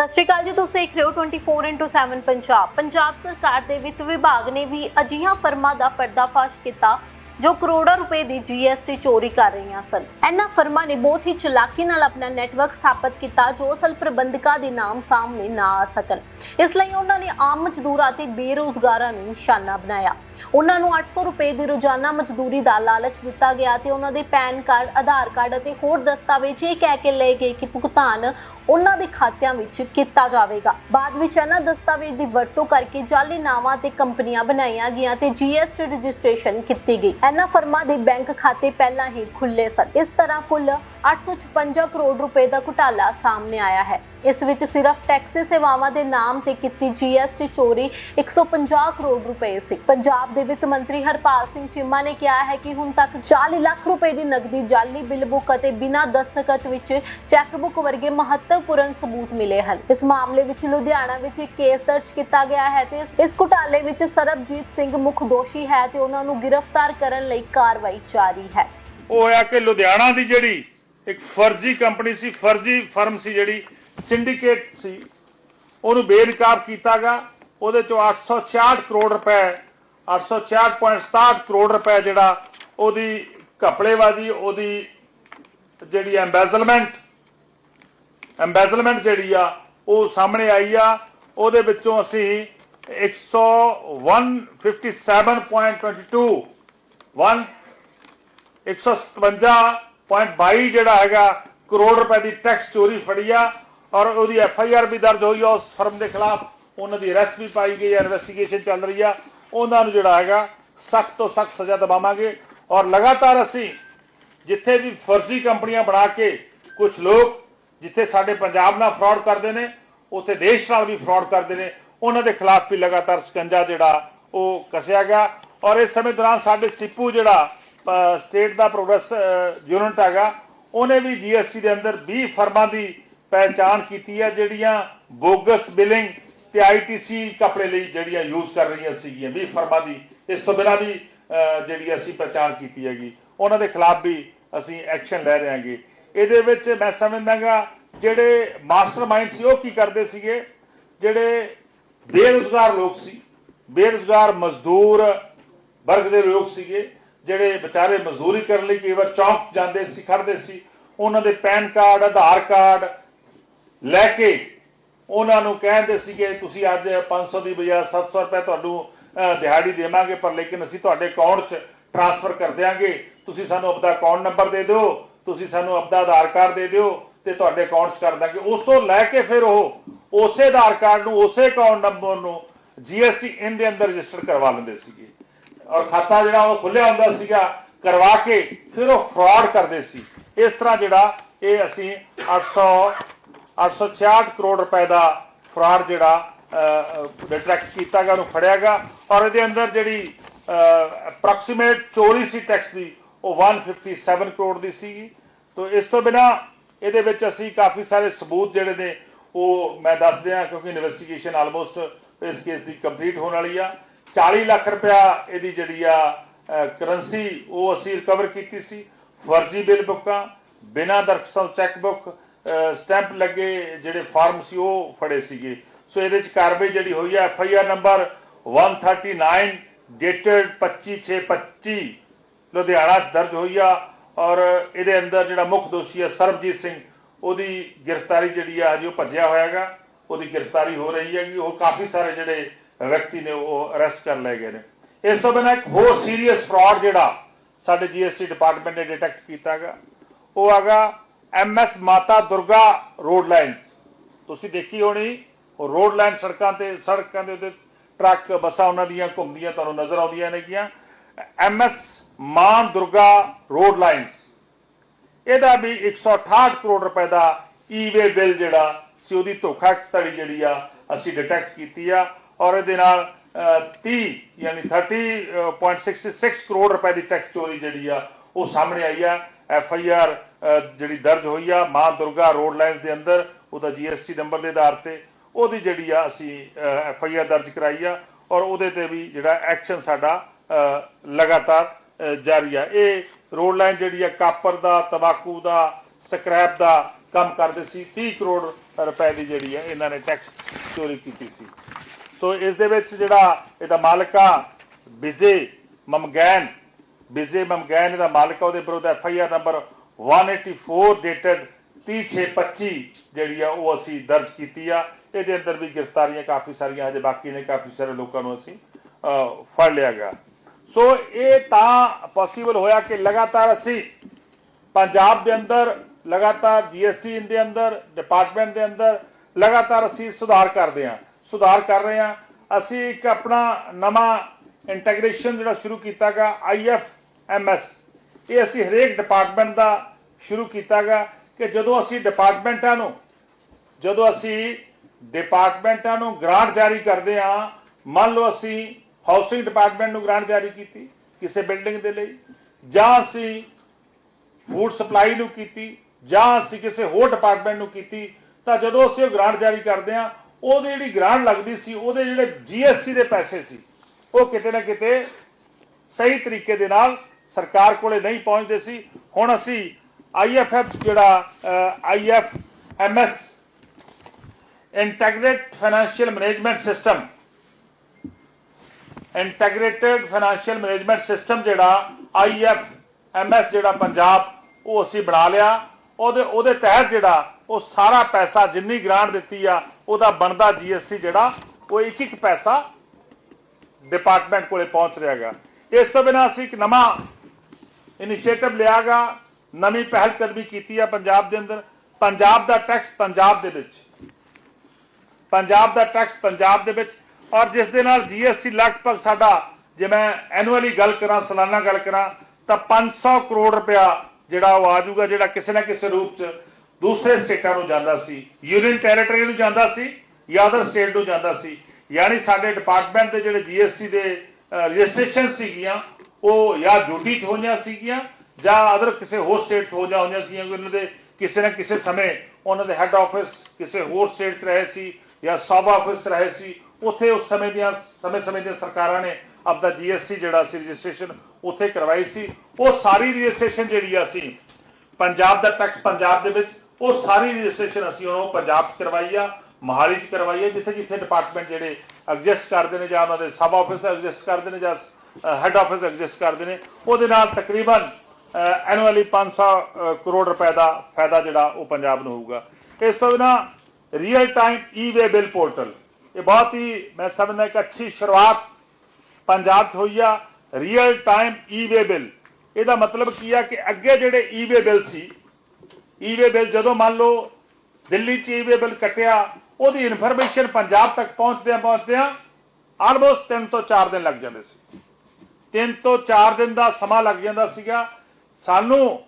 ਸਤਿ ਸ਼੍ਰੀ ਅਕਾਲ ਜੀ, ਤੁਸੀਂ ਦੇਖ ਰਹੇ ਹੋ 24/7 ਪੰਜਾਬ। ਪੰਜਾਬ ਸਰਕਾਰ ਦੇ ਵਿੱਤ ਵਿਭਾਗ ਨੇ ਵੀ ਅਜਿਹੀਆਂ ਫਰਮਾਂ ਦਾ ਪਰਦਾਫਾਸ਼ ਕੀਤਾ ਜੋ ਕਰੋੜਾਂ ਰੁਪਏ ਦੀ ਜੀਐਸਟੀ ਚੋਰੀ ਕਰ ਰਹੀਆਂ ਸਨ। ਇਹਨਾਂ ਫਰਮਾਂ ਨੇ ਬਹੁਤ ਹੀ ਚਲਾਕੀ ਨਾਲ ਆਪਣਾ ਨੈਟਵਰਕ ਸਥਾਪਿਤ ਕੀਤਾ, ਜੋ ਅਸਲ ਪ੍ਰਬੰਧਕਾਂ ਦੇ ਨਾਮ ਸਾਹਮਣੇ ਨਾ ਆ ਸਕਣ। ਇਸ ਲਈ ਉਹਨਾਂ ਨੇ ਆਮ ਮਜ਼ਦੂਰਾਂ ਤੇ ਬੇਰੋਜ਼ਗਾਰਾਂ ਨੂੰ ਨਿਸ਼ਾਨਾ ਬਣਾਇਆ। ਉਹਨਾਂ ਨੂੰ 800 ਰੁਪਏ ਦੀ ਰੋਜ਼ਾਨਾ ਮਜ਼ਦੂਰੀ ਦਾ ਲਾਲਚ ਦਿੱਤਾ ਗਿਆ ਤੇ ਉਹਨਾਂ ਦੇ ਪੈਨ ਕਾਰਡ, ਆਧਾਰ ਕਾਰਡ ਅਤੇ ਹੋਰ ਦਸਤਾਵੇਜ਼ ਇਹ ਕਹਿ ਕੇ ਲਏ ਗਏ ਕਿ ਭੁਗਤਾਨ ਉਹਨਾਂ ਦੇ ਖਾਤਿਆਂ ਵਿੱਚ ਕੀਤਾ ਜਾਵੇਗਾ। ਬਾਅਦ ਵਿੱਚ ਇਹਨਾਂ ਦਸਤਾਵੇਜ਼ ਦੀ ਵਰਤੋਂ ਕਰਕੇ ਜਾਅਲੀ ਨਾਵਾਂ ਤੇ ਕੰਪਨੀਆਂ ਬਣਾਈਆਂ ਗਈਆਂ ਤੇ ਜੀਐਸਟੀ ਰਜਿਸਟ੍ਰੇਸ਼ਨ ਕੀਤੀ ਗਈ। ਇਹਨਾਂ ਫਰਮਾਂ ਦੇ ਬੈਂਕ ਖਾਤੇ ਪਹਿਲਾਂ ਹੀ ਖੁੱਲੇ ਸਨ। ਇਸ ਤਰ੍ਹਾਂ ਕੁੱਲ 856 ਕਰੋੜ ਰੁਪਏ ਦਾ ਘੁਟਾਲਾ ਸਾਹਮਣੇ ਆਇਆ ਹੈ। ਇਸ ਵਿੱਚ ਸਿਰਫ ਟੈਕਸੀ ਸੇਵਾਵਾਂ ਦੇ ਨਾਮ ਤੇ ਕੀਤੀ ਜੀਐਸਟੀ ਚੋਰੀ 150 ਕਰੋੜ ਰੁਪਏ ਸੀ। ਪੰਜਾਬ ਦੇ ਵਿੱਤ ਮੰਤਰੀ ਹਰਪਾਲ ਸਿੰਘ ਚੀਮਾ ਨੇ ਕਿਹਾ ਹੈ ਕਿ ਹੁਣ ਤੱਕ 40 ਲੱਖ ਰੁਪਏ ਦੀ ਨਕਦੀ ਜਾਲੀ, ਬਿੱਲ ਬੁੱਕ ਅਤੇ ਬਿਨਾਂ ਦਸਤਖਤ ਵਿੱਚ ਚੈੱਕ ਬੁੱਕ ਵਰਗੇ ਮਹੱਤਵਪੂਰਨ ਸਬੂਤ ਮਿਲੇ ਹਨ। ਇਸ ਮਾਮਲੇ ਵਿੱਚ ਲੁਧਿਆਣਾ ਵਿੱਚ ਇੱਕ ਕੇਸ ਦਰਜ ਕੀਤਾ ਗਿਆ ਹੈ ਤੇ ਇਸ- ਘੁਟਾਲੇ ਵਿੱਚ ਸਰਬਜੀਤ ਸਿੰਘ ਮੁੱਖ ਦੋਸ਼ੀ ਹੈ ਤੇ ਉਹਨਾਂ ਨੂੰ ਗ੍ਰਿਫਤਾਰ ਕਰਨ ਲਈ ਕਾਰਵਾਈ ਜਾਰੀ ਹੈ। ਉਹ ਹੋਇਆ ਕਿ ਲੁਧਿਆਣਾ ਦੀ ਜਿਹੜੀ ਇੱਕ ਫਰਜ਼ੀ ਕੰਪਨੀ ਸੀ, ਫਰਜ਼ੀ ਫਰਮ ਸੀ ਜਿਹੜੀ ਸਿੰਡੀਕੇਟ ਸੀ। ਉਹਨੂੰ ਬੇਨਕਾਬ ਕੀਤਾਗਾ। ਉਹਦੇ ਚੋਂ 866 ਕਰੋੜ ਰੁਪਏ 866.67 ਕਰੋੜ ਰੁਪਏ ਜਿਹੜਾ ਉਹਦੀ ਘਪਲੇਬਾਜ਼ੀ ਉਹਦੀ ਜਿਹੜੀ ਐਮਬੈਜ਼ਲਮੈਂਟ ਐਮਬੈਜ਼ਲਮੈਂਟ ਜਿਹੜੀ ਆ, ਉਹ ਸਾਹਮਣੇ ਆਈ ਆ। ਉਹਦੇ ਵਿੱਚੋਂ ਅਸੀਂ 10157.22 1 157.22 ਜਿਹੜਾ ਹੈਗਾ ਕਰੋੜ ਰੁਪਏ ਦੀ ਟੈਕਸ ਚੋਰੀ ਫੜੀ ਆ। ਔਰ ਉਹਦੀ ਐਫ ਆਈ ਆਰ ਵੀ ਦਰਜ ਹੋਈ ਆ, ਉਸ ਫਰਮ ਦੇ ਖਿਲਾਫ ਉਹਨਾਂ ਦੀ ਅਰੈਸਟ ਵੀ ਪਾਈ ਗਈ ਹੈ, ਇਨਵੈਸਟੀਗੇਸ਼ਨ ਚੱਲ ਰਹੀ ਆ। ਉਹਨਾਂ ਨੂੰ ਜਿਹੜਾ ਹੈਗਾ, ਸਖਤ ਤੋਂ ਸਖਤ ਸਜ਼ਾ ਦਵਾਵਾਂਗੇ। ਔਰ ਲਗਾਤਾਰ ਅਸੀਂ ਜਿੱਥੇ ਵੀ ਫਰਜ਼ੀ ਕੰਪਨੀਆਂ ਬਣਾ ਕੇ ਕੁਝ ਲੋਕ ਜਿੱਥੇ ਸਾਡੇ ਪੰਜਾਬ ਨਾਲ ਫਰਾਡ ਕਰਦੇ ਨੇ, ਉੱਥੇ ਦੇਸ਼ ਨਾਲ ਵੀ ਫਰਾਡ ਕਰਦੇ ਨੇ, ਉਹਨਾਂ ਦੇ ਖਿਲਾਫ ਵੀ ਲਗਾਤਾਰ ਸਕੰਜਾ ਜਿਹੜਾ ਉਹ ਕੱਸਿਆ ਗਿਆ। ਔਰ ਇਸ ਸਮੇਂ ਦੌਰਾਨ ਸਾਡੇ ਸਿੱਪੂ ਜਿਹੜਾ ਸਟੇਟ ਦਾ ਪ੍ਰੋਗਰੈਸ ਯੂਨਿਟ ਹੈਗਾ, ਉਹਨੇ ਵੀ ਜੀਐਸਟੀ ਦੇ ਅੰਦਰ 20 ਫਰਮਾਂ ਦੀ ਪਹਿਚਾਣ ਕੀਤੀ ਹੈ ਜਿਹੜੀਆਂ ਬੋਗਸ ਬਿਲਿੰਗ ਤੇ ਆਈਟੀਸੀ ਕਪੜੇ ਲਈ ਜਿਹੜੀਆਂ ਯੂਜ਼ ਕਰ ਰਹੀਆਂ ਸੀਗੀਆਂ 20 ਫਰਮਾਂ ਦੀ। ਇਸ ਤੋਂ ਬਿਨਾਂ ਵੀ ਜਿਹੜੀ ਅਸੀਂ ਪਹਿਚਾਣ ਕੀਤੀ ਹੈਗੀ। ਉਹਨਾਂ ਦੇ ਖਿਲਾਫ ਵੀ ਅਸੀਂ ਐਕਸ਼ਨ ਲੈ ਰਹੇ ਹਾਂਗੇ। ਇਹਦੇ ਵਿੱਚ ਮੈਂ ਸਮਝਦਾਗਾ, ਜਿਹੜੇ ਮਾਸਟਰਮਾਈਂਡ ਸੀ ਉਹ ਕੀ ਕਰਦੇ ਸੀਗੇ? ਜਿਹੜੇ ਬੇਰੁਜ਼ਗਾਰ ਲੋਕ ਸੀ, ਬੇਰੁਜ਼ਗਾਰ ਮਜ਼ਦੂਰ ਵਰਗ ਦੇ ਲੋਕ ਸੀਗੇ, ਜਿਹੜੇ ਵਿਚਾਰੇ ਮਜ਼ਦੂਰੀ ਕਰਨ ਲਈ ਕਈ ਵਾਰ ਚੌਂਕ ਜਾਂਦੇ ਸੀ ਖੜਦੇ ਸੀ। ਉਹਨਾਂ ਦੇ ਪੈਨ ਕਾਰਡ, ਆਧਾਰ ਕਾਰਡ ਲੈ ਕੇ ਉਹਨਾਂ ਨੂੰ ਕਹਿੰਦੇ ਸੀਗੇ, ਤੁਸੀਂ ਅੱਜ 500 ਦੀ ਬਜਾਏ 700 ਰੁਪਏ ਤੁਹਾਨੂੰ ਦਿਹਾੜੀ ਦੇਵਾਂਗੇ, ਪਰ ਲੇਕਿਨ ਅਸੀਂ ਤੁਹਾਡੇ ਅਕਾਊਂਟ 'ਚ ਟ੍ਰਾਂਸਫਰ ਕਰ ਦਿਆਂਗੇ। ਤੁਸੀਂ ਸਾਨੂੰ ਆਪਦਾ ਅਕਾਊਂਟ ਨੰਬਰ ਦੇ ਦਿਓ, ਤੁਸੀਂ ਸਾਨੂੰ ਆਪਦਾ ਆਧਾਰ ਕਾਰਡ ਦੇ ਦਿਓ ਤੇ ਤੁਹਾਡੇ ਅਕਾਊਂਟ 'ਚ ਕਰ ਦਾਂਗੇ ਉਸ ਤੋਂ ਲੈ ਕੇ ਫਿਰ ਉਹ ਉਸੇ ਆਧਾਰ ਕਾਰਡ ਨੂੰ, ਉਸੇ ਅਕਾਊਂਟ ਨੰਬਰ ਨੂੰ ਜੀਐਸਟੀ ਇਨ ਦੇ ਅੰਦਰ ਰਜਿਸਟਰ ਕਰਵਾ ਲੈਂਦੇ ਸੀਗੇ। ਔਰ ਖਾਤਾ ਜਿਹੜਾ ਉਹ ਖੁੱਲਿਆ ਹੁੰਦਾ ਸੀਗਾ, ਕਰਵਾ ਕੇ ਫਿਰ ਉਹ ਫਰਾਡ ਕਰਦੇ ਸੀ। ਇਸ ਤਰ੍ਹਾਂ ਜਿਹੜਾ ਇਹ ਅਸੀਂ 800 866 ਕਰੋੜ ਰੁਪਏ ਦਾ ਫਰਾਡ ਜਿਹੜਾ ਡਿਟੈਕਟ ਕੀਤਾ ਗਿਆ, ਉਹਨੂੰ ਫੜਿਆ ਗਿਆ ਔਰ ਇਹਦੇ ਅੰਦਰ ਜਿਹੜੀ ਅਪਰੋਕਸੀਮੇਟ ਚੋਰੀ ਸੀ ਟੈਕਸ ਦੀ, ਉਹ 157 ਕਰੋੜ ਦੀ ਸੀਗੀ। ਤੋਂ ਇਸ ਤੋਂ ਬਿਨਾ ਇਹਦੇ ਵਿੱਚ ਅਸੀਂ ਕਾਫੀ ਸਾਰੇ ਸਬੂਤ ਜਿਹੜੇ ਨੇ, ਉਹ ਮੈਂ ਦੱਸ ਦਿਆਂ ਕਿਉਂਕਿ ਇਨਵੈਸਟੀਗੇਸ਼ਨ ਆਲਮੋਸਟ ਇਸ ਕੇਸ ਦੀ ਕੰਪਲੀਟ ਹੋਣ ਵਾਲੀ ਆ। 40 ਲੱਖ ਰੁਪਇਆ ਇਹਦੀ ਜਿਹੜੀ ਆ ਕਰੰਸੀ ਉਹ ਅਸੀਂ ਰਿਕਵਰ ਕੀਤੀ ਸੀ। ਫਰਜ਼ੀ ਬਿੱਲ ਬੁੱਕਾਂ, ਬਿਨਾਂ ਦਰਖਸਤ ਚੈੱਕ ਬੁੱਕ ਸਟੈਂਪ ਲੱਗੇ ਜਿਹੜੇ ਫਾਰਮ ਸੀ, ਉਹ ਫੜੇ ਸੀਗੇ। ਸੋ ਇਹਦੇ ਚ ਕਾਰਵਾਈ ਜਿਹੜੀ ਹੋਈ ਹੈ F I R number 139 dated 25625 Ludhiana ਚ ਦਰਜ ਹੋਈ ਆ। ਔਰ ਇਹਦੇ ਅੰਦਰ ਜਿਹੜਾ ਮੁੱਖ ਦੋਸ਼ੀ ਹੈ ਸਰਬਜੀਤ ਸਿੰਘ, ਉਹਦੀ ਗ੍ਰਿਫਤਾਰੀ ਜਿਹੜੀ ਆ, ਹਜੇ ਉਹ ਭੱਜਿਆ ਹੋਇਆਗਾ ਉਹਦੀ ਗ੍ਰਿਫਤਾਰੀ ਹੋ ਰਹੀ ਹੈਗੀ। ਉਹ ਕਾਫੀ ਸਾਰੇ ਜਿਹੜੇ ਵਿਅਕਤੀ ਨੇ, ਉਹ ਅਰੈਸਟ ਕਰ ਲਏ ਗਏ ਨੇ। ਇਸ ਤੋਂ ਬਿਨਾਂ ਇੱਕ ਹੋਰ ਸੀਰੀਅਸ ਫਰਾਡ ਜਿਹੜਾ ਸਾਡੇ ਜੀਐਸਟੀ ਡਿਪਾਰਟਮੈਂਟ ਨੇ ਡਿਟੈਕਟ ਕੀਤਾਗਾ ਉਹ ਹੈਗਾ ਐਮਐਸ ਮਾਤਾ ਦੁਰਗਾ ਰੋਡ ਲਾਈਨਸ। ਤੁਸੀਂ ਦੇਖੀ ਹੋਣੀ ਰੋਡ ਲਾਈਨ ਸੜਕਾਂ ਤੇ ਸੜਕਾਂ ਦੇ ਉੱਤੇ ਟਰੱਕ ਬੱਸਾਂ ਉਹਨਾਂ ਦੀਆਂ ਘੁੰਮਦੀਆਂ ਤੁਹਾਨੂੰ ਨਜ਼ਰ ਆਉਂਦੀਆਂ ਨੇਗੀਆਂ ਐਮਐਸ ਮਾਂ ਦੁਰਗਾ ਰੋਡ ਲਾਈਨਸ। ਇਹਦਾ ਵੀ 168 ਕਰੋੜ ਰੁਪਏ ਦਾ ਈਵੇ ਬਿੱਲ ਜਿਹੜਾ ਸੀ ਉਹਦੀ ਧੋਖਾ ਧੜੀ ਜਿਹੜੀ ਆ ਅਸੀਂ ਡਿਟੈਕਟ ਕੀਤੀ ਆ। ਔਰ ਇਹਦੇ ਨਾਲ ਅਹ, 30 ਯਾਨੀ 30.66 ਕਰੋੜ ਰੁਪਏ ਦੀ ਟੈਕਸ ਚੋਰੀ ਜਿਹੜੀ ਆ ਉਹ ਸਾਹਮਣੇ ਆਈ ਆ। ਐਫ ਆਈ ਆਰ ਜਿਹੜੀ ਦਰਜ ਹੋਈ ਆ ਮਾਂ ਦੁਰਗਾ ਰੋਡ ਲਾਈਨਸ ਦੇ ਅੰਦਰ, ਉਹਦਾ ਜੀਐਸਟੀ ਨੰਬਰ ਦੇ ਆਧਾਰ ਤੇ, ਉਹਦੀ ਜਿਹੜੀ ਆ ਅਸੀਂ ਐਫ ਆਈ ਆਰ ਦਰਜ ਕਰਾਈ ਆ ਔਰ ਉਹਦੇ ਤੇ ਵੀ ਜਿਹੜਾ ਐਕਸ਼ਨ ਸਾਡਾ ਲਗਾਤਾਰ ਜਾਰੀ ਆ। ਇਹ ਰੋਡ ਲਾਈਨ ਜਿਹੜੀ ਆ ਕਾਪਰ ਦਾ, ਤਬਾਕੂ ਦਾ, ਸਕ੍ਰੈਪ ਦਾ ਕੰਮ ਕਰਦੇ ਸੀ 30 ਕਰੋੜ ਰੁਪਏ ਦੀ ਜਿਹੜੀ ਆ ਇਹਨਾਂ ਨੇ ਟੈਕਸ ਚੋਰੀ ਕੀਤੀ ਸੀ। ਸੋ ਇਸ ਦੇ ਵਿੱਚ ਜਿਹੜਾ ਇਹਦਾ ਮਾਲਕ ਆ, ਵਿਜੇ ਮਮਗੈਨ ਵਿਜੇ ਮਮਗੈਨ ਦਾ ਮਾਲਕ ਉਹਦੇ ਵਿਰੁੱਧ F I R number 184 dated 30625 ਜਿਹੜੀ ਆ ਉਹ ਅਸੀਂ ਦਰਜ ਕੀਤੀ ਆ। ਇਹਦੇ ਅੰਦਰ ਵੀ ਗ੍ਰਿਫਤਾਰੀਆਂ ਕਾਫੀ ਸਾਰੀਆਂ ਹਜੇ ਬਾਕੀ ਨੇ, ਕਾਫੀ ਸਾਰੇ ਲੋਕਾਂ ਨੂੰ ਅਸੀਂ ਫੜ ਲਿਆ ਗਿਆ। ਸੋ ਇਹ ਤਾਂ ਪੋਸੀਬਲ ਹੋਇਆ ਕਿ ਲਗਾਤਾਰ ਅਸੀਂ ਪੰਜਾਬ ਦੇ ਅੰਦਰ, ਲਗਾਤਾਰ ਜੀਐਸਟੀ ਦੇ ਅੰਦਰ ਡਿਪਾਰਟਮੈਂਟ ਦੇ ਅੰਦਰ, ਲਗਾਤਾਰ ਅਸੀਂ ਸੁਧਾਰ ਕਰਦੇ ਹਾਂ। ਸੁਧਾਰ ਕਰ ਰਹੇ ਹਾਂ। ਅਸੀਂ ਇੱਕ ਆਪਣਾ ਨਵਾਂ ਇੰਟੀਗ੍ਰੇਸ਼ਨ ਜਿਹੜਾ ਸ਼ੁਰੂ ਕੀਤਾਗਾ ਆਈਐਫਐਮਐਸ ਇਹ ਅਸੀਂ ਹਰੇਕ ਡਿਪਾਰਟਮੈਂਟ ਦਾ ਸ਼ੁਰੂ ਕੀਤਾਗਾ ਕਿ ਜਦੋਂ ਅਸੀਂ ਡਿਪਾਰਟਮੈਂਟਾਂ ਨੂੰ, ਜਦੋਂ ਅਸੀਂ ਡਿਪਾਰਟਮੈਂਟਾਂ ਨੂੰ ਗ੍ਰਾਂਟ ਜਾਰੀ ਕਰਦੇ ਹਾਂ, ਮੰਨ ਲਓ ਅਸੀਂ ਹਾਊਸਿੰਗ ਡਿਪਾਰਟਮੈਂਟ ਨੂੰ ਗ੍ਰਾਂਟ ਜਾਰੀ ਕੀਤੀ ਕਿਸੇ ਬਿਲਡਿੰਗ ਦੇ ਲਈ, ਜਾਂ ਅਸੀਂ ਫੂਡ ਸਪਲਾਈ ਨੂੰ ਕੀਤੀ, ਜਾਂ ਅਸੀਂ ਕਿਸੇ ਹੋਰ ਡਿਪਾਰਟਮੈਂਟ ਨੂੰ ਕੀਤੀ, ਤਾਂ ਜਦੋਂ ਅਸੀਂ ਉਹ ਗ੍ਰਾਂਟ ਜਾਰੀ ਕਰਦੇ ਹਾਂ, ਉਹਦੀ ਜਿਹੜੀ ਗ੍ਰਾਂਟ ਲੱਗਦੀ ਸੀ, ਉਹਦੇ ਜਿਹੜੇ ਜੀਐਸਟੀ ਦੇ ਪੈਸੇ ਸੀ, ਉਹ ਕਿਤੇ ਨਾ ਕਿਤੇ ਸਹੀ ਤਰੀਕੇ ਦੇ ਨਾਲ ਸਰਕਾਰ ਕੋਲੇ ਨਹੀਂ ਪਹੁੰਚਦੇ ਸੀ। ਹੁਣ ਅਸੀਂ ਆਈਐਫਐਫ ਜਿਹੜਾ IFMS integrate financial management system integrated financial management system ਜਿਹੜਾ ਆਈਐਫਐਮਐਸ ਜਿਹੜਾ ਪੰਜਾਬ, ਉਹ ਅਸੀਂ ਬਣਾ ਲਿਆ। ਉਹਦੇ ਉਹਦੇ ਤਹਿਤ ਜਿਹੜਾ ਉਹ ਸਾਰਾ ਪੈਸਾ ਜਿੰਨੀ ਗ੍ਰਾਂਟ ਦਿੱਤੀ ਆ, ਉਹਦਾ ਬਣਦਾ ਜੀਐਸਟੀ ਜਿਹੜਾ, ਉਹ ਇੱਕ ਇੱਕ ਪੈਸਾ ਡਿਪਾਰਟਮੈਂਟ ਕੋਲੇ ਪਹੁੰਚ ਰਿਹਾ ਹੈਗਾ। ਇਸ ਤੋਂ ਬਿਨਾਂ ਅਸੀਂ ਇੱਕ ਨਵਾਂ ਇਨੀਸ਼ੀਏਟਿਵ ਲਿਆਗਾ, ਨਵੀਂ ਪਹਿਲ ਕਦਮੀ ਕੀਤੀ ਆ ਪੰਜਾਬ ਦੇ ਅੰਦਰ। ਪੰਜਾਬ ਦਾ ਟੈਕਸ ਪੰਜਾਬ ਦੇ ਵਿੱਚ। ਪੰਜਾਬ ਦਾ ਟੈਕਸ ਪੰਜਾਬ ਦੇ ਵਿੱਚ। ਔਰ ਜਿਸ ਦੇ ਨਾਲ ਜੀਐਸਟੀ ਲਗਭਗ ਸਾਡਾ, ਜੇ ਮੈਂ ਐਨੂਅਲੀ ਗੱਲ ਕਰਾਂ, ਸਾਲਾਨਾ ਗੱਲ ਕਰਾਂ, ਤਾਂ 500 ਕਰੋੜ ਰੁਪਇਆ ਜਿਹੜਾ ਉਹ ਆ ਜਾਊਗਾ, ਜਿਹੜਾ ਕਿਸੇ ਨਾ ਕਿਸੇ ਰੂਪ ਚ ਦੂਸਰੇ ਸਟੇਟਾਂ ਨੂੰ ਜਾਂਦਾ ਸੀ। ਯੂਨੀਅਨ ਟੈਰੀਟਰੀ ਨੂੰ ਜਾਂਦਾ ਸੀ ਜਾਂ ਅਦਰ ਸਟੇਟ ਨੂੰ ਜਾਂਦਾ ਸੀ। ਯਾਨੀ ਸਾਡੇ ਡਿਪਾਰਟਮੈਂਟ ਦੇ ਜਿਹੜੇ ਜੀਐਸਟੀ ਦੇ ਰਜਿਸਟ੍ਰੇਸ਼ਨ ਸੀਗੀਆਂ ਉਹ ਜਾਂ ਡਿਊਟੀ ਚ ਹੋਈਆਂ ਸੀਗੀਆਂ, ਜਾਂ ਅਦਰ ਕਿਸੇ ਹੋਰ ਸਟੇਟ ਚ ਹੋ ਜਾ ਹੋਈਆਂ ਸੀਗੀਆਂ ਕਿ ਉਹਨਾਂ ਦੇ ਕਿਸੇ ਨਾ ਕਿਸੇ ਸਮੇਂ ਉਹਨਾਂ ਦੇ ਹੈੱਡ ਆਫਿਸ ਕਿਸੇ ਹੋਰ ਸਟੇਟ 'ਚ ਰਹੇ ਸੀ ਜਾਂ ਸਬ ਆਫਿਸ 'ਚ ਰਹੇ ਸੀ, ਉੱਥੇ ਉਸ ਸਮੇਂ ਦੀਆਂ ਸਮੇਂ-ਸਮੇਂ ਦੀਆਂ ਸਰਕਾਰਾਂ ਨੇ ਆਪਦਾ ਜੀਐਸਟੀ ਜਿਹੜਾ ਸੀ ਰਜਿਸਟ੍ਰੇਸ਼ਨ ਉੱਥੇ ਕਰਵਾਈ ਸੀ। ਉਹ ਸਾਰੀ ਰਜਿਸਟ੍ਰੇਸ਼ਨ ਜਿਹੜੀ ਆ ਅਸੀਂ ਪੰਜਾਬ ਦਾ ਟੈਕਸ ਪੰਜਾਬ ਦੇ ਵਿੱਚ, ਉਹ ਸਾਰੀ ਰਜਿਸਟ੍ਰੇਸ਼ਨ ਅਸੀਂ ਉਹਨੂੰ ਪੰਜਾਬ 'ਚ ਕਰਵਾਈ ਆ, ਮਹਾਲੀ 'ਚ ਕਰਵਾਈ ਆ, ਜਿੱਥੇ ਜਿੱਥੇ ਡਿਪਾਰਟਮੈਂਟ ਜਿਹੜੇ ਐਗਜ਼ਿਸਟ ਕਰਦੇ ਨੇ ਜਾਂ ਉਹਨਾਂ ਦੇ ਸਬ ਆਫਿਸ ਐਗਜ਼ਿਸਟ ਕਰਦੇ ਨੇ ਜਾਂ ਹੈੱਡ ਆਫਿਸ ਐਗਜ਼ਿਸਟ ਕਰਦੇ ਨੇ। ਉਹਦੇ ਨਾਲ ਤਕਰੀਬਨ ਐਨੂਅਲੀ 500 ਕਰੋੜ ਰੁਪਏ ਦਾ ਫਾਇਦਾ ਜਿਹੜਾ ਉਹ ਪੰਜਾਬ ਨੂੰ ਹੋਊਗਾ। ਇਸ ਤੋਂ ਬਿਨਾ real time e-way bill portal ਇਹ ਬਹੁਤ ਹੀ ਮੈਂ ਸਮਝਦਾ ਇੱਕ ਅੱਛੀ ਸ਼ੁਰੂਆਤ ਪੰਜਾਬ 'ਚ ਹੋਈ ਆ। ਰੀਅਲ ਟਾਈਮ ਈ-ਵੇ ਬਿਲ ਇਹਦਾ ਮਤਲਬ ਕੀ ਆ ਕਿ ਅੱਗੇ ਜਿਹੜੇ ਈ-ਵੇ ਬਿਲ ਸੀ ਈ-ਵੇ ਬਿਲ ਜਦੋਂ ਮੰਨ ਲਓ ਦਿੱਲੀ 'ਚ ਈ-ਵੇ ਬਿਲ ਕੱਟਿਆ, ਉਹਦੀ ਇਨਫੋਰਮੇਸ਼ਨ ਪੰਜਾਬ ਤੱਕ ਪਹੁੰਚਦਿਆਂ ਪਹੁੰਚਦਿਆਂ ਆਲਮੋਸਟ 3 ਤੋਂ 4 ਦਿਨ ਲੱਗ ਜਾਂਦੇ ਸੀ। ਤਿੰਨ ਤੋਂ ਚਾਰ ਦਿਨ ਦਾ ਸਮਾਂ ਲੱਗ ਜਾਂਦਾ ਸੀਗਾ। ਸਾਨੂੰ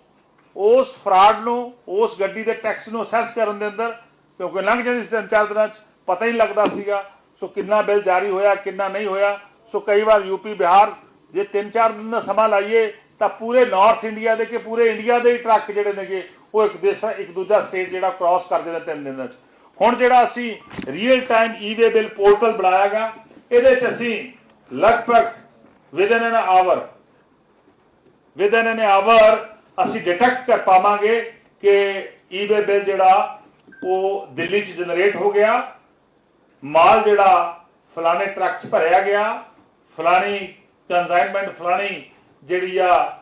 ਉਸ ਫਰਾਡ ਨੂੰ, ਉਸ ਗੱਡੀ ਦੇ ਟੈਕਸ ਨੂੰ ਅਸੈਸ ਕਰਨ ਦੇ ਅੰਦਰ, ਕਿਉਂਕਿ ਲੰਘ ਜਾਂਦੀ ਸੀ ਤਿੰਨ ਚਾਰ ਦਿਨਾਂ 'ਚ, ਪਤਾ ਹੀ ਨਹੀਂ ਲੱਗਦਾ ਸੀਗਾ ਸੋ ਕਿੰਨਾ ਬਿੱਲ ਜਾਰੀ ਹੋਇਆ, ਕਿੰਨਾ ਨਹੀਂ ਹੋਇਆ। ਸੋ ਕਈ ਵਾਰ ਯੂਪੀ, ਬਿਹਾਰ ਜੇ ਤਿੰਨ ਚਾਰ ਦਿਨ ਦਾ ਸਮਾਂ ਲਾਈਏ, ਤਾਂ ਪੂਰੇ ਨਾਰਥ ਇੰਡੀਆ ਦੇ ਕਿ ਪੂਰੇ ਇੰਡੀਆ ਦੇ ਟਰੱਕ ਜਿਹੜੇ ਨੇਗੇ, ਉਹ ਇੱਕ ਦੇਸ਼, ਇੱਕ ਦੂਜਾ ਸਟੇਟ ਜਿਹੜਾ ਕ੍ਰਾਸ ਕਰਦੇ ਨੇ ਤਿੰਨ ਦਿਨਾਂ 'ਚ। ਹੁਣ ਜਿਹੜਾ ਅਸੀਂ real time e-way bill portal ਬਣਾਇਆਗਾ, ਇਹਦੇ 'ਚ ਅਸੀਂ ਲਗਭਗ within an hour. Within an hour ਅਸੀਂ ਡਿਟੈਕਟ ਕਰ ਪਾਵਾਂਗੇ ਕਿ ਈ-ਵੇ ਜਿਹੜਾ ਉਹ ਦਿੱਲੀ 'ਚ ਜਨਰੇਟ ਹੋ ਗਿਆ। ਮਾਲ ਜਿਹੜਾ ਫਲਾਣੇ ਟਰੱਕ 'ਚ ਭਰਿਆ ਗਿਆ। ਫਲਾਣੀ ਕੰਜ਼ਾਈਨਮੈਂਟ ਫਲਾਣੀ ਜਿਹੜੀ ਆ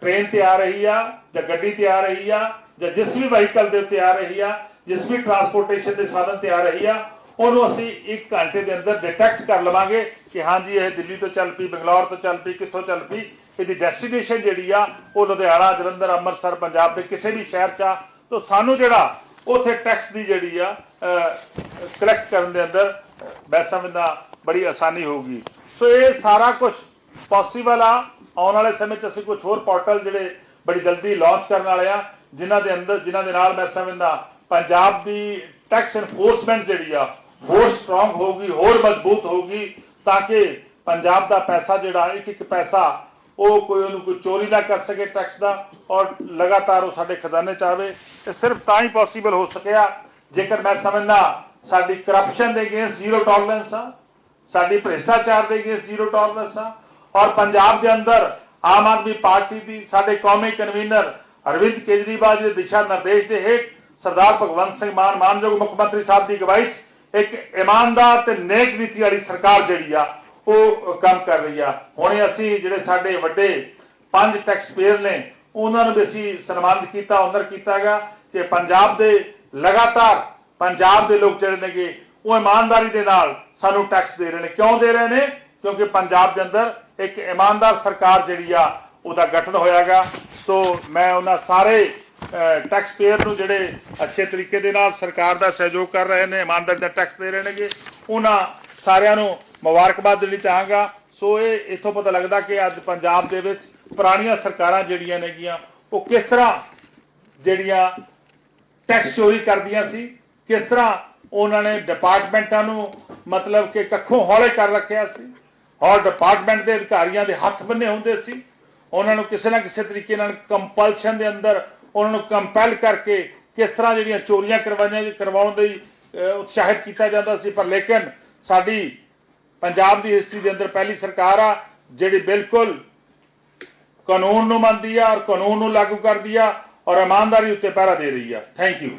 ਟ੍ਰੇਨ ਤੇ ਆ ਰਹੀ ਆ ਜਾਂ ਗੱਡੀ ਤੇ ਆ ਰਹੀ ਆ ਜਾਂ ਜਿਸ ਵੀ ਵਹੀਕਲ ਦੇ ਉੱਤੇ ਆ ਰਹੀ ਆ, ਜਿਸ ਵੀ ਟਰਾਂਸਪੋਰਟੇਸ਼ਨ ਦੇ ਸਾਧਨ ਤੇ ਆ ਰਹੀ ਆ ਉਹਨੂੰ ਅਸੀਂ 1 ਘੰਟੇ ਦੇ ਅੰਦਰ ਡਿਟੈਕਟ ਕਰ ਲਵਾਂਗੇ ਕਿ ਹਾਂਜੀ ਇਹ ਦਿੱਲੀ ਤੋਂ ਚੱਲ ਪਈ, ਬੰਗਲੌਰ ਤੋਂ ਚੱਲ ਪਈ, ਕਿੱਥੋਂ ਚੱਲ ਪਈ। ਇਹਦੀ ਡੈਸਟੀਨੇਸ਼ਨ ਜਿਹੜੀ ਆ, ਉਹ ਲੁਧਿਆਣਾ, ਜਲੰਧਰ, ਅੰਮ੍ਰਿਤਸਰ, ਪੰਜਾਬ ਦੇ ਕਿਸੇ ਵੀ ਸ਼ਹਿਰ 'ਚ ਆ। ਤਾਂ ਸਾਨੂੰ ਜਿਹੜਾ ਉਥੇ ਟੈਕਸ ਦੀ ਜਿਹੜੀ ਆ ਕਲੈਕਟ ਕਰਨ ਦੇ ਅੰਦਰ ਮੈਂ ਸਮਝਦਾ ਬੜੀ ਆਸਾਨੀ ਹੋਊਗੀ। ਸੋ ਇਹ ਸਾਰਾ ਕੁਝ ਪੋਸੀਬਲ ਆ। ਆਉਣ ਵਾਲੇ ਸਮੇਂ 'ਚ ਅਸੀਂ ਕੁਝ ਹੋਰ ਪੋਰਟਲ ਜਿਹੜੇ ਬੜੀ ਜਲਦੀ ਲਾਂਚ ਕਰਨ ਵਾਲੇ ਆ, ਜਿਨ੍ਹਾਂ ਦੇ ਅੰਦਰ, ਜਿਨ੍ਹਾਂ ਦੇ ਨਾਲ ਮੈਂ ਸਮਝਦਾ ਪੰਜਾਬ ਦੀ ਟੈਕਸ ਐਨਫੋਰਸਮੈਂਟ ਜਿਹੜੀ ਆ ਹੋਰ ਸਟਰੋਂਗ ਹੋਊਗੀ, ਹੋਰ ਮਜ਼ਬੂਤ ਹੋਊਗੀ, ਤਾਂ ਕਿ ਪੰਜਾਬ ਦਾ ਪੈਸਾ ਜਿਹੜਾ ਇੱਕ ਇੱਕ ਪੈਸਾ ਉਹ ਕੋਈ ਉਹਨੂੰ ਕੋਈ ਚੋਰੀ ਨਾ ਕਰ ਸਕੇ ਟੈਕਸ ਦਾ ਔਰ ਲਗਾਤਾਰ ਉਹ ਸਾਡੇ ਖਜ਼ਾਨੇ ਚ ਆਵੇ। ਤੇ ਸਿਰਫ ਤਾਂ ਹੀ ਪੋਸੀਬਲ ਹੋ ਸਕਿਆ ਜੇਕਰ ਮੈਂ ਸਮਝਦਾ ਸਾਡੀ ਕਰਪਸ਼ਨ ਦੇ ਅਗੇਂਸਟ ਜ਼ੀਰੋ ਟੋਲਰੈਂਸ ਆ, ਸਾਡੀ ਭ੍ਰਿਸ਼ਟਾਚਾਰ ਦੇ ਅਗੇਂਸਟ ਜ਼ੀਰੋ ਟੋਲਰੈਂਸ ਆ, ਔਰ ਪੰਜਾਬ ਦੇ ਅੰਦਰ ਆਮ ਆਦਮੀ ਪਾਰਟੀ ਦੀ ਸਾਡੇ ਕੌਮੀ ਕਨਵੀਨਰ ਅਰਵਿੰਦ ਕੇਜਰੀਵਾਲ ਦੇ ਦਿਸ਼ਾ ਨਿਰਦੇਸ਼ ਦੇ ਹੇਠ ਸਰਦਾਰ ਭਗਵੰਤ ਸਿੰਘ ਮਾਨ ਮਾਨਯੋਗ ਮੁੱਖ ਮੰਤਰੀ ਸਾਹਿਬ ਦੀ ਅਗਵਾਈ 'ਚ ਇੱਕ ਇਮਾਨਦਾਰ ਤੇ ਨੇਕ ਨੀਤੀ ਵਾਲੀ ਸਰਕਾਰ ਜਿਹੜੀ ਆ, ਉਹ ਕੰਮ ਕਰ ਰਹੀ ਆ। ਹੁਣੇ ਅਸੀਂ ਜਿਹੜੇ ਸਾਡੇ ਵੱਡੇ ਪੰਜ ਟੈਕਸ ਪੇਅਰ ਨੇ, ਉਹਨਾਂ ਨੂੰ ਵੀ ਅਸੀਂ ਸਨਮਾਨਿਤ ਕੀਤਾ ਆਨਰ ਕੀਤਾਗਾ ਕਿ ਪੰਜਾਬ ਦੇ ਲਗਾਤਾਰ ਪੰਜਾਬ ਦੇ ਲੋਕ ਜਿਹੜੇ ਨੇਗੇ, ਉਹ ਇਮਾਨਦਾਰੀ ਦੇ ਨਾਲ ਸਾਨੂੰ ਟੈਕਸ ਦੇ ਰਹੇ ਨੇ। ਕਿਉਂ ਦੇ ਰਹੇ ਨੇ? ਕਿਉਂਕਿ ਪੰਜਾਬ ਦੇ ਅੰਦਰ ਇੱਕ ਇਮਾਨਦਾਰ ਸਰਕਾਰ ਜਿਹੜੀ ਆ, ਉਹਦਾ ਗਠਨ ਹੋਇਆਗਾ ਸੋ ਮੈਂ ਉਹਨਾਂ ਸਾਰੇ ਟੈਕਸ ਪੇਅਰ ਨੂੰ ਜਿਹੜੇ ਅੱਛੇ ਤਰੀਕੇ ਦੇ ਨਾਲ ਸਰਕਾਰ ਦਾ ਸਹਿਯੋਗ ਕਰ ਰਹੇ ਨੇ, ਇਮਾਨਦਾਰੀ ਦਾ ਟੈਕਸ ਦੇ ਰਹੇ ਨੇਗੇ, ਉਹਨਾਂ ਸਾਰਿਆਂ ਨੂੰ ਮੁਬਾਰਕਬਾਦ ਦੇਣੀ ਚਾਹਾਂਗਾ। ਸੋ ਇਹ ਇੱਥੋਂ ਪਤਾ ਲੱਗਦਾ ਕਿ ਅੱਜ ਪੰਜਾਬ ਦੇ ਵਿੱਚ ਪੁਰਾਣੀਆਂ ਸਰਕਾਰਾਂ ਜਿਹੜੀਆਂ ਨੇਗੀਆਂ, ਉਹ ਕਿਸ ਤਰ੍ਹਾਂ ਜਿਹੜੀਆਂ ਟੈਕਸ ਚੋਰੀ ਕਰਦੀਆਂ ਸੀ, ਕਿਸ ਤਰ੍ਹਾਂ ਉਹਨਾਂ ਨੇ ਡਿਪਾਰਟਮੈਂਟਾਂ ਨੂੰ ਮਤਲਬ ਕਿ ਕੱਖੋਂ ਹੌਲੇ ਕਰ ਰੱਖਿਆ ਸੀ ਔਰ ਡਿਪਾਰਟਮੈਂਟ ਦੇ ਅਧਿਕਾਰੀਆਂ ਦੇ ਹੱਥ ਬੰਨੇ ਹੁੰਦੇ ਸੀ, ਉਹਨਾਂ ਨੂੰ ਕਿਸੇ ਨਾ ਕਿਸੇ ਤਰੀਕੇ ਨਾਲ ਕੰਪਲਸ਼ਨ ਦੇ ਅੰਦਰ ਉਹਨਾਂ ਨੂੰ ਕੰਪੈਲ ਕਰਕੇ ਕਿਸ ਤਰ੍ਹਾਂ ਜਿਹੜੀਆਂ ਚੋਰੀਆਂ ਕਰਵਾਈਆਂ ਕਰਵਾਉਣ ਲਈ ਉਤਸ਼ਾਹਿਤ ਕੀਤਾ ਜਾਂਦਾ ਸੀ। ਪਰ ਲੇਕਿਨ ਸਾਡੀ ਪੰਜਾਬ ਦੀ ਹਿਸਟਰੀ ਦੇ ਅੰਦਰ ਪਹਿਲੀ ਸਰਕਾਰ ਆ, ਜਿਹੜੀ ਬਿਲਕੁਲ ਕਾਨੂੰਨ ਨੂੰ ਮੰਨਦੀ ਆ ਔਰ ਕਾਨੂੰਨ ਨੂੰ ਲਾਗੂ ਕਰਦੀ ਆ ਔਰ ਇਮਾਨਦਾਰੀ ਉੱਤੇ ਪਹਿਰਾ ਦੇ ਰਹੀ ਆ। Thank you